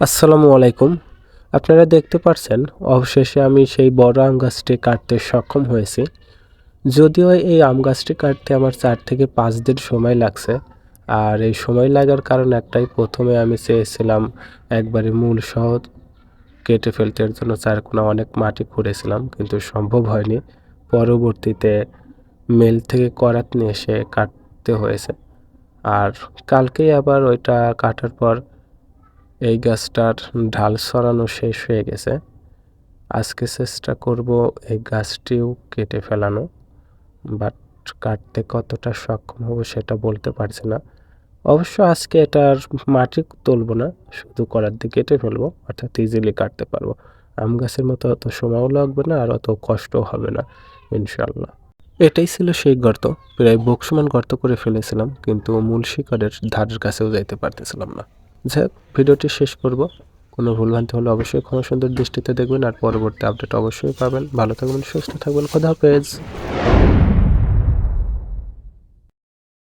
আসসালামু আলাইকুম। আপনারা দেখতে পাচ্ছেন অবশেষে আমি সেই বড় আম গাছটি কাটতে সক্ষম হয়েছি। যদিও এই আম গাছটি কাটতে আমার চার থেকে পাঁচ দিন সময় লাগছে, আর এই সময় লাগার কারণ একটাই, প্রথমে আমি চেয়েছিলাম একবারে মূল সহ কেটে ফেলতে, এর জন্য চারকোনা অনেক মাটি খুঁড়েছিলাম, কিন্তু সম্ভব হয়নি। পরবর্তীতে মেল থেকে করাত নিয়ে এসে কাটতে হয়েছে। আর কালকেই আবার ওইটা কাটার পর এই গাছটার ঢাল সরানো শেষ হয়ে গেছে। আজকে চেষ্টা করব এই গাছটিও কেটে ফেলানো, বাট কাটতে কতটা সক্ষম হব সেটা বলতে পারছি না। অবশ্য আজকে এটার মাটি তুলব না, শুধু করার দিয়ে কেটে ফেলব, অর্থাৎ ইজিলি কাটতে পারব। আম গাছের মতো অত সময়ও লাগবে না আর অত কষ্টও হবে না ইনশাল্লাহ এটাই ছিল সেই গর্ত, প্রায় বকসমান গর্ত করে ফেলেছিলাম, কিন্তু মূল শিকারের ধারের কাছেও যাইতে পারতেছিলাম না। যাই ভিডিওটি শেষ করব। কোনো ভুলভ্রান্তি হলে অবশ্যই ক্ষমা সুন্দর দৃষ্টিতে দেখবেন আর পরবর্তী আপডেট অবশ্যই পাবেন। ভালো থাকবেন, সুস্থ থাকবেন। খোদা হাফেজ।